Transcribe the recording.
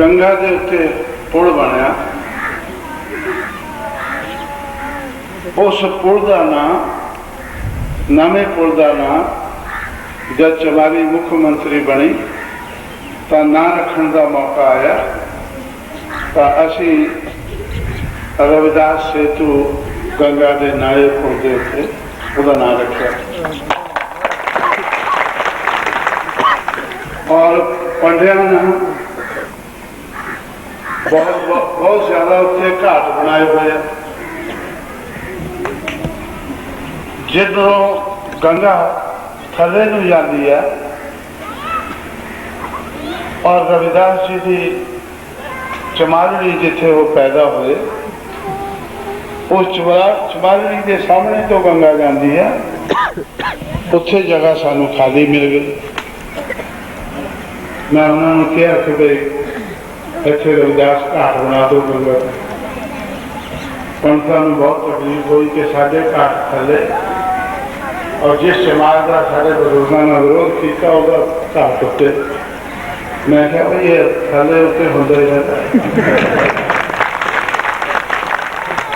ਗੰਗਾ ਦੇ ਉੱਤੇ ਪੁਲ ਬਣਿਆ। ਉਸ ਪੁਲ ਦਾ ਨਾਂ, ਨਵੇਂ ਪੁਲ ਦਾ ਨਾਂ ਜਦ ਚਮਾਰੀ ਮੁੱਖ ਮੰਤਰੀ ਬਣੀ, ਤਾਂ ਨਾਂ ਰੱਖਣ ਦਾ ਮੌਕਾ ਆਇਆ। ਤਾਂ ਅਸੀਂ ਰਵਿਦਾਸ ਸੇਤੂ ਗੰਗਾ ਦੇ ਨਾਲੇ ਪੁਲ ਦੇ ਉੱਤੇ ਉਹਦਾ ਨਾਂ ਰੱਖਿਆ। ਔਰ ਪੰਡਿਆਂ ਨੇ ਬਹੁਤ ਬਹੁਤ ਜ਼ਿਆਦਾ ਉੱਥੇ ਘਾਟ ਬਣਾਏ ਹੋਏ ਆ। ਜਦੋਂ ਗੰਗਾ ਥੱਲੇ ਨੂੰ ਜਾਂਦੀ ਹੈ, ਔਰ ਰਵਿਦਾਸ ਜੀ ਦੀ ਚਮਾਲੜੀ ਜਿੱਥੇ ਉਹ ਪੈਦਾ ਹੋਏ, ਉਸ ਚਮਾ- ਚਮਾਲੜੀ ਦੇ ਸਾਹਮਣੇ ਤੋਂ ਗੰਗਾ ਜਾਂਦੀ ਹੈ, ਉੱਥੇ ਜਗ੍ਹਾ ਸਾਨੂੰ ਖਾਲੀ ਮਿਲ ਗਈ। ਮੈਂ ਉਹਨਾਂ ਨੂੰ ਕਿਹਾ ਕਿ ਭਈ ਇੱਥੇ ਰਵਿਦਾਸ ਘਾਟ ਬਣਾ ਦੋ ਗੰਗਾ ਤੇ। ਨੂੰ ਬਹੁਤ ਤਕਲੀਫ ਹੋਈ ਕਿ ਸਾਡੇ ਘਾਟ ਥੱਲੇ ਔਰ ਜਿਸ ਸਮਾਜ ਦਾ ਸਾਡੇ ਬਜ਼ੁਰਗਾਂ ਨੇ ਵਿਰੋਧ ਕੀਤਾ ਉਹਦਾ ਘਾਟ ਉੱਤੇ ਮੈਂ ਕਿਹਾ ਵੀ ਇਹ ਥੱਲੇ ਉੱਤੇ ਹੁੰਦਾ ਹੀ ਰਹਿੰਦਾ